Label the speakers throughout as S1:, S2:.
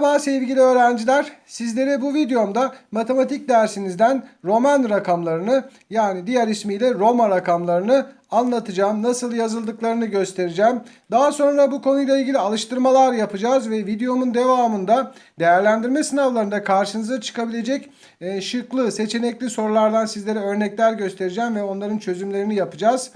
S1: Merhaba sevgili öğrenciler. Sizlere bu videomda matematik dersinizden Roman rakamlarını yani diğer ismiyle Roma rakamlarını anlatacağım. Nasıl yazıldıklarını göstereceğim. Daha sonra bu konuyla ilgili alıştırmalar yapacağız ve videomun devamında değerlendirme sınavlarında karşınıza çıkabilecek e, şıklı, seçenekli sorulardan sizlere örnekler göstereceğim ve onların çözümlerini yapacağız.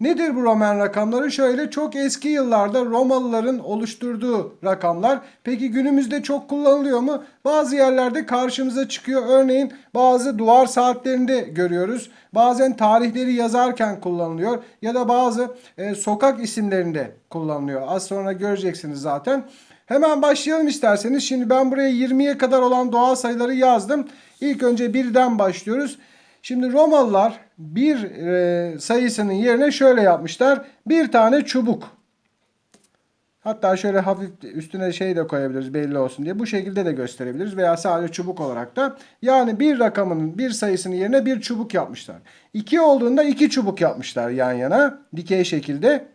S1: Nedir bu Roman rakamları? Şöyle çok eski yıllarda Romalıların oluşturduğu rakamlar. Peki günümüzde çok kullanılıyor mu? Bazı yerlerde karşımıza çıkıyor. Örneğin bazı duvar saatlerinde görüyoruz. Bazen tarihleri yazarken kullanılıyor ya da bazı e, sokak isimlerinde kullanılıyor. Az sonra göreceksiniz zaten. Hemen başlayalım isterseniz. Şimdi ben buraya 20'ye kadar olan doğal sayıları yazdım. İlk önce birden başlıyoruz. Şimdi Romalılar bir e, sayısının yerine şöyle yapmışlar. Bir tane çubuk. Hatta şöyle hafif üstüne şey de koyabiliriz belli olsun diye. Bu şekilde de gösterebiliriz veya sadece çubuk olarak da. Yani bir rakamının bir sayısının yerine bir çubuk yapmışlar. İki olduğunda iki çubuk yapmışlar yan yana dikey şekilde.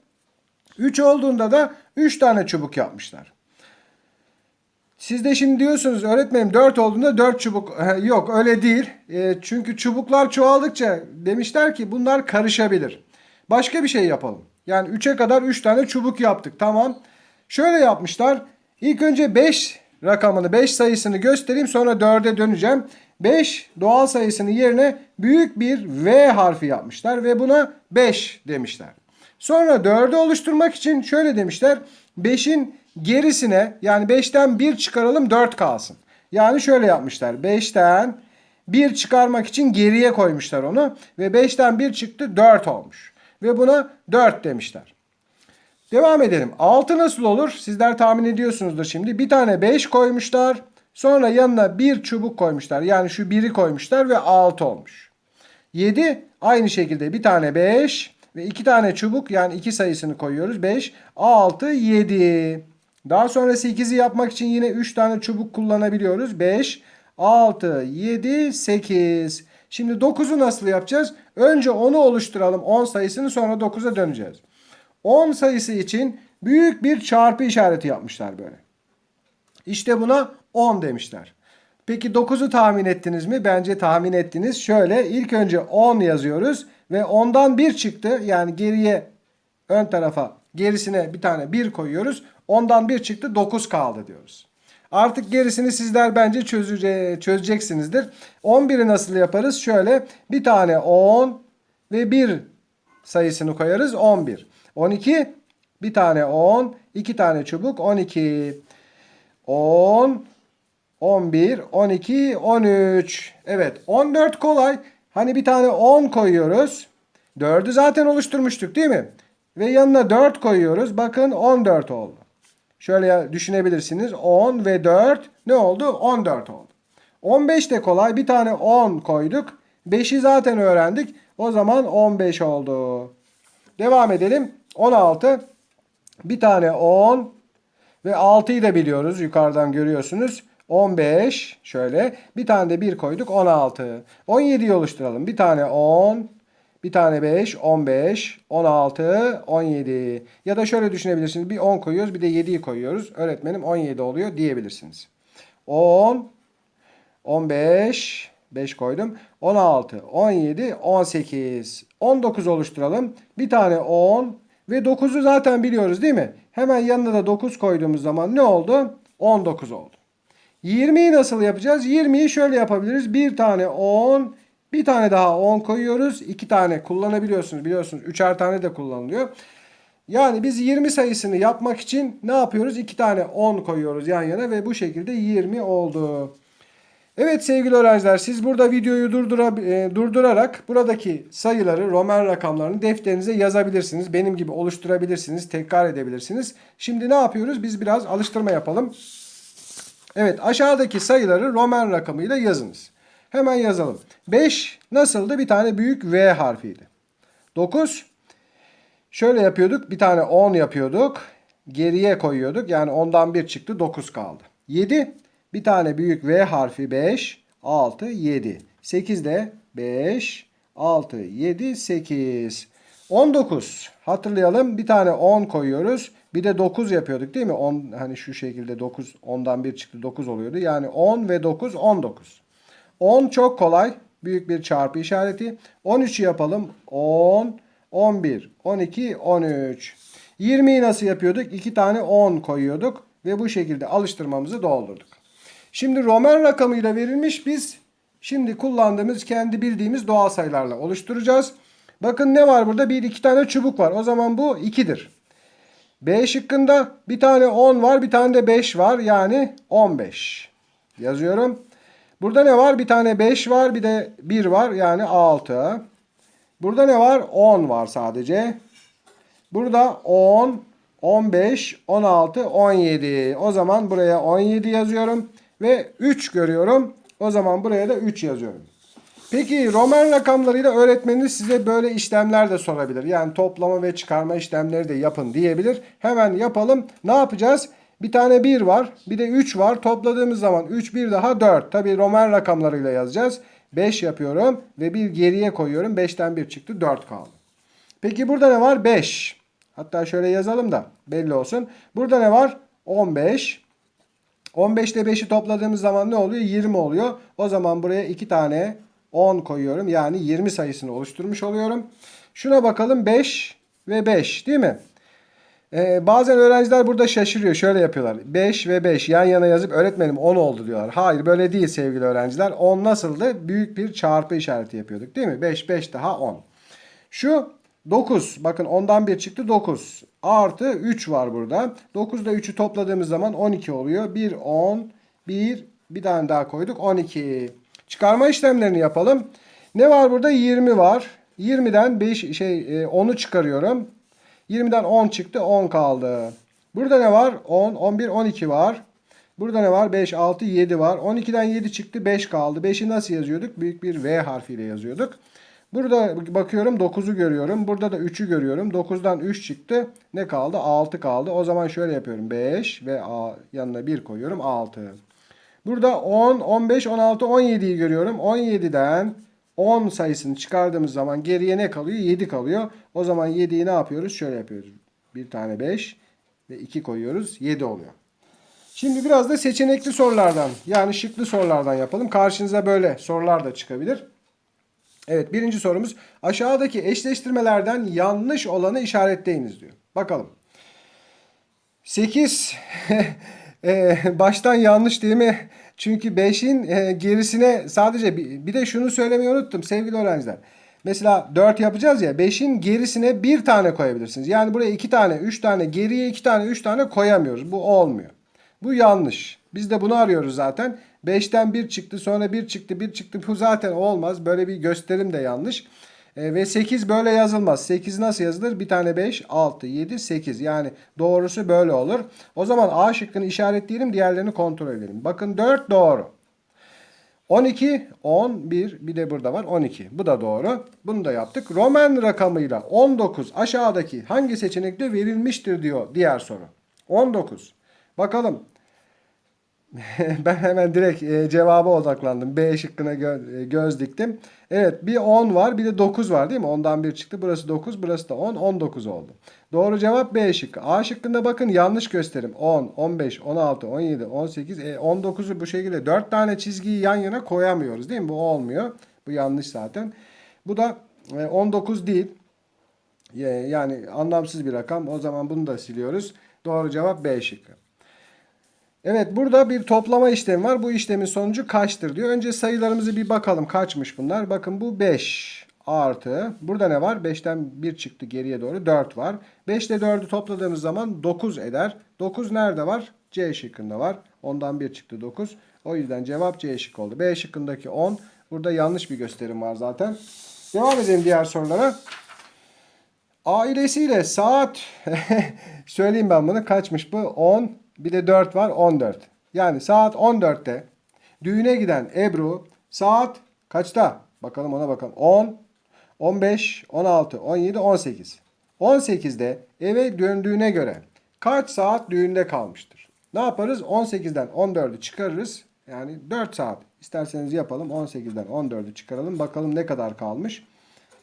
S1: Üç olduğunda da üç tane çubuk yapmışlar. Siz de şimdi diyorsunuz öğretmenim 4 olduğunda 4 çubuk yok öyle değil. E, çünkü çubuklar çoğaldıkça demişler ki bunlar karışabilir. Başka bir şey yapalım. Yani 3'e kadar 3 tane çubuk yaptık tamam. Şöyle yapmışlar. İlk önce 5 rakamını 5 sayısını göstereyim sonra 4'e döneceğim. 5 doğal sayısının yerine büyük bir V harfi yapmışlar ve buna 5 demişler. Sonra 4'ü oluşturmak için şöyle demişler. 5'in gerisine yani 5'ten 1 çıkaralım 4 kalsın. Yani şöyle yapmışlar. 5'ten 1 çıkarmak için geriye koymuşlar onu. Ve 5'ten 1 çıktı 4 olmuş. Ve buna 4 demişler. Devam edelim. 6 nasıl olur? Sizler tahmin ediyorsunuzdur şimdi. Bir tane 5 koymuşlar. Sonra yanına bir çubuk koymuşlar. Yani şu 1'i koymuşlar ve 6 olmuş. 7 aynı şekilde bir tane 5 ve iki tane çubuk yani iki sayısını koyuyoruz. 5, 6, 7. Daha sonra 8'i yapmak için yine 3 tane çubuk kullanabiliyoruz. 5, 6, 7, 8. Şimdi 9'u nasıl yapacağız? Önce 10'u oluşturalım. 10 sayısını sonra 9'a döneceğiz. 10 sayısı için büyük bir çarpı işareti yapmışlar böyle. İşte buna 10 demişler. Peki 9'u tahmin ettiniz mi? Bence tahmin ettiniz. Şöyle ilk önce 10 yazıyoruz ve 10'dan 1 çıktı. Yani geriye ön tarafa gerisine bir tane 1 koyuyoruz. Ondan 1 çıktı 9 kaldı diyoruz. Artık gerisini sizler bence çözece çözeceksinizdir. 11'i nasıl yaparız? Şöyle bir tane 10 ve 1 sayısını koyarız 11. 12 bir tane 10, iki tane çubuk 12. 10, 11, 12, 13. Evet 14 kolay. Hani bir tane 10 koyuyoruz. 4'ü zaten oluşturmuştuk değil mi? Ve yanına 4 koyuyoruz. Bakın 14 oldu. Şöyle düşünebilirsiniz. 10 ve 4 ne oldu? 14 oldu. 15 de kolay. Bir tane 10 koyduk. 5'i zaten öğrendik. O zaman 15 oldu. Devam edelim. 16. Bir tane 10 ve 6'yı da biliyoruz. Yukarıdan görüyorsunuz. 15 şöyle. Bir tane de 1 koyduk 16. 17'yi oluşturalım. Bir tane 10, bir tane 5, 15, 16, 17. Ya da şöyle düşünebilirsiniz. Bir 10 koyuyoruz bir de 7'yi koyuyoruz. Öğretmenim 17 oluyor diyebilirsiniz. 10, 15, 5 koydum. 16, 17, 18, 19 oluşturalım. Bir tane 10 ve 9'u zaten biliyoruz değil mi? Hemen yanına da 9 koyduğumuz zaman ne oldu? 19 oldu. 20'yi nasıl yapacağız? 20'yi şöyle yapabiliriz. Bir tane 10, bir tane daha 10 koyuyoruz. 2 tane kullanabiliyorsunuz. Biliyorsunuz 3'er tane de kullanılıyor. Yani biz 20 sayısını yapmak için ne yapıyoruz? 2 tane 10 koyuyoruz yan yana ve bu şekilde 20 oldu. Evet sevgili öğrenciler siz burada videoyu durdura, e, durdurarak buradaki sayıları, Roman rakamlarını defterinize yazabilirsiniz. Benim gibi oluşturabilirsiniz, tekrar edebilirsiniz. Şimdi ne yapıyoruz? Biz biraz alıştırma yapalım. Evet aşağıdaki sayıları Roman rakamıyla yazınız. Hemen yazalım. 5 nasıldı? Bir tane büyük V harfiydi. 9 şöyle yapıyorduk. Bir tane 10 yapıyorduk. Geriye koyuyorduk. Yani ondan 1 çıktı 9 kaldı. 7 bir tane büyük V harfi 5, 6, 7. 8 de 5, 6, 7, 8. 19 hatırlayalım bir tane 10 koyuyoruz. Bir de 9 yapıyorduk değil mi? 10 hani şu şekilde 9 10'dan 1 çıktı 9 oluyordu. Yani 10 ve 9 19. 10 çok kolay. Büyük bir çarpı işareti. 13'ü yapalım. 10, 11, 12, 13. 20'yi nasıl yapıyorduk? 2 tane 10 koyuyorduk ve bu şekilde alıştırmamızı doldurduk. Şimdi Roman rakamıyla verilmiş biz şimdi kullandığımız kendi bildiğimiz doğal sayılarla oluşturacağız. Bakın ne var burada? Bir iki tane çubuk var. O zaman bu 2'dir. B şıkkında bir tane 10 var, bir tane de 5 var. Yani 15. Yazıyorum. Burada ne var? Bir tane 5 var, bir de 1 var. Yani 6. Burada ne var? 10 var sadece. Burada 10, 15, 16, 17. O zaman buraya 17 yazıyorum. Ve 3 görüyorum. O zaman buraya da 3 yazıyorum. Peki Roman rakamlarıyla öğretmeniniz size böyle işlemler de sorabilir. Yani toplama ve çıkarma işlemleri de yapın diyebilir. Hemen yapalım. Ne yapacağız? Bir tane 1 var. Bir de 3 var. Topladığımız zaman 3 1 daha 4. Tabii Roman rakamlarıyla yazacağız. 5 yapıyorum ve bir geriye koyuyorum. 5'ten 1 çıktı 4 kaldı. Peki burada ne var? 5. Hatta şöyle yazalım da belli olsun. Burada ne var? 15. 15 ile 5'i topladığımız zaman ne oluyor? 20 oluyor. O zaman buraya 2 tane 10 koyuyorum. Yani 20 sayısını oluşturmuş oluyorum. Şuna bakalım 5 ve 5 değil mi? Ee, bazen öğrenciler burada şaşırıyor. Şöyle yapıyorlar. 5 ve 5 yan yana yazıp öğretmenim 10 oldu diyorlar. Hayır böyle değil sevgili öğrenciler. 10 nasıldı? Büyük bir çarpı işareti yapıyorduk değil mi? 5 5 daha 10. Şu 9. Bakın ondan bir çıktı 9. Artı 3 var burada. 9 ile 3'ü topladığımız zaman 12 oluyor. 1 10 1 bir tane daha koyduk 12. Çıkarma işlemlerini yapalım. Ne var burada? 20 var. 20'den 5 şey 10'u çıkarıyorum. 20'den 10 çıktı 10 kaldı. Burada ne var? 10, 11, 12 var. Burada ne var? 5, 6, 7 var. 12'den 7 çıktı 5 kaldı. 5'i nasıl yazıyorduk? Büyük bir V harfiyle yazıyorduk. Burada bakıyorum 9'u görüyorum. Burada da 3'ü görüyorum. 9'dan 3 çıktı. Ne kaldı? 6 kaldı. O zaman şöyle yapıyorum. 5 ve A yanına 1 koyuyorum. 6. Burada 10, 15, 16, 17'yi görüyorum. 17'den 10 sayısını çıkardığımız zaman geriye ne kalıyor? 7 kalıyor. O zaman 7'yi ne yapıyoruz? Şöyle yapıyoruz. Bir tane 5 ve 2 koyuyoruz. 7 oluyor. Şimdi biraz da seçenekli sorulardan yani şıklı sorulardan yapalım. Karşınıza böyle sorular da çıkabilir. Evet birinci sorumuz aşağıdaki eşleştirmelerden yanlış olanı işaretleyiniz diyor. Bakalım. 8 e, baştan yanlış değil mi? Çünkü 5'in e, gerisine sadece bir, bir de şunu söylemeyi unuttum sevgili öğrenciler. Mesela 4 yapacağız ya 5'in gerisine bir tane koyabilirsiniz. Yani buraya 2 tane, 3 tane, geriye 2 tane, 3 tane koyamıyoruz. Bu olmuyor. Bu yanlış. Biz de bunu arıyoruz zaten. 5'ten 1 çıktı sonra 1 çıktı 1 çıktı bu zaten olmaz. Böyle bir gösterim de yanlış. E, ve 8 böyle yazılmaz. 8 nasıl yazılır? Bir tane 5, 6, 7, 8. Yani doğrusu böyle olur. O zaman A şıkkını işaretleyelim diğerlerini kontrol edelim. Bakın 4 doğru. 12, 11 bir de burada var 12. Bu da doğru. Bunu da yaptık. Roman rakamıyla 19 aşağıdaki hangi seçenekte verilmiştir diyor diğer soru. 19. Bakalım. ben hemen direkt e, cevaba odaklandım. B şıkkına e, göz diktim. Evet bir 10 var bir de 9 var değil mi? Ondan bir çıktı. Burası 9 burası da 10. 19 oldu. Doğru cevap B şıkkı. A şıkkında bakın yanlış gösterim. 10, 15, 16, 17, 18, e, 19'u bu şekilde 4 tane çizgiyi yan yana koyamıyoruz değil mi? Bu olmuyor. Bu yanlış zaten. Bu da e, 19 değil. E, yani anlamsız bir rakam. O zaman bunu da siliyoruz. Doğru cevap B şıkkı. Evet burada bir toplama işlemi var. Bu işlemin sonucu kaçtır diyor. Önce sayılarımızı bir bakalım kaçmış bunlar. Bakın bu 5 artı. Burada ne var? 5'ten 1 çıktı geriye doğru 4 var. 5 ile 4'ü topladığımız zaman 9 eder. 9 nerede var? C şıkkında var. Ondan 1 çıktı 9. O yüzden cevap C şıkkı oldu. B şıkkındaki 10. Burada yanlış bir gösterim var zaten. Devam edelim diğer sorulara. Ailesiyle saat söyleyeyim ben bunu kaçmış bu 10 bir de 4 var 14. Yani saat 14'te düğüne giden Ebru saat kaçta? Bakalım ona bakalım. 10, 15, 16, 17, 18. 18'de eve döndüğüne göre kaç saat düğünde kalmıştır? Ne yaparız? 18'den 14'ü çıkarırız. Yani 4 saat. İsterseniz yapalım. 18'den 14'ü çıkaralım. Bakalım ne kadar kalmış.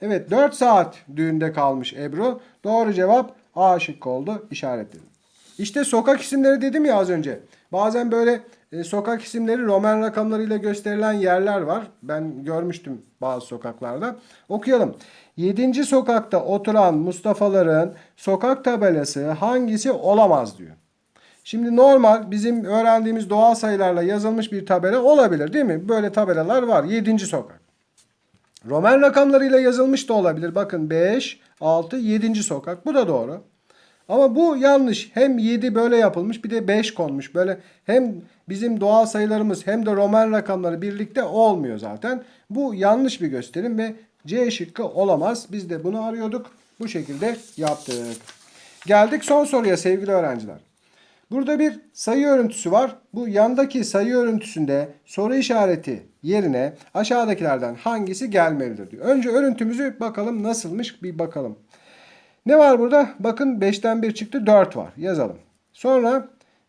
S1: Evet 4 saat düğünde kalmış Ebru. Doğru cevap A şıkkı oldu. İşaretledim. İşte sokak isimleri dedim ya az önce. Bazen böyle e, sokak isimleri Roman rakamlarıyla gösterilen yerler var. Ben görmüştüm bazı sokaklarda. Okuyalım. 7. sokakta oturan Mustafa'ların sokak tabelası hangisi olamaz diyor. Şimdi normal bizim öğrendiğimiz doğal sayılarla yazılmış bir tabela olabilir değil mi? Böyle tabelalar var. 7. sokak. Roman rakamlarıyla yazılmış da olabilir. Bakın 5, 6, 7. sokak. Bu da doğru. Ama bu yanlış. Hem 7 böyle yapılmış bir de 5 konmuş. Böyle hem bizim doğal sayılarımız hem de Roman rakamları birlikte olmuyor zaten. Bu yanlış bir gösterim ve C şıkkı olamaz. Biz de bunu arıyorduk. Bu şekilde yaptık. Geldik son soruya sevgili öğrenciler. Burada bir sayı örüntüsü var. Bu yandaki sayı örüntüsünde soru işareti yerine aşağıdakilerden hangisi gelmelidir diyor. Önce örüntümüzü bakalım nasılmış bir bakalım. Ne var burada? Bakın 5'ten 1 çıktı 4 var. Yazalım. Sonra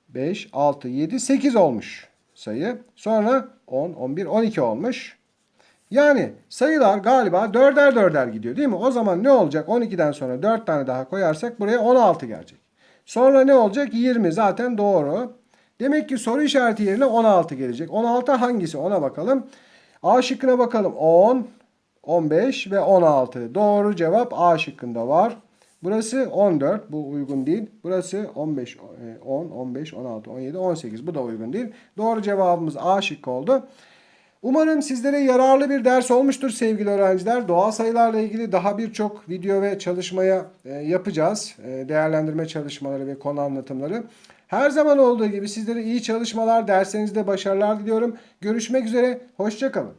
S1: 5, 6, 7, 8 olmuş sayı. Sonra 10, 11, 12 olmuş. Yani sayılar galiba dörder dörder gidiyor değil mi? O zaman ne olacak? 12'den sonra 4 tane daha koyarsak buraya 16 gelecek. Sonra ne olacak? 20 zaten doğru. Demek ki soru işareti yerine 16 gelecek. 16 hangisi? Ona bakalım. A şıkkına bakalım. 10, 15 ve 16. Doğru cevap A şıkkında var. Burası 14. Bu uygun değil. Burası 15, e, 10, 15, 16, 17, 18. Bu da uygun değil. Doğru cevabımız A şıkkı oldu. Umarım sizlere yararlı bir ders olmuştur sevgili öğrenciler. Doğal sayılarla ilgili daha birçok video ve çalışmaya e, yapacağız. E, değerlendirme çalışmaları ve konu anlatımları. Her zaman olduğu gibi sizlere iyi çalışmalar, derslerinizde başarılar diliyorum. Görüşmek üzere, hoşçakalın.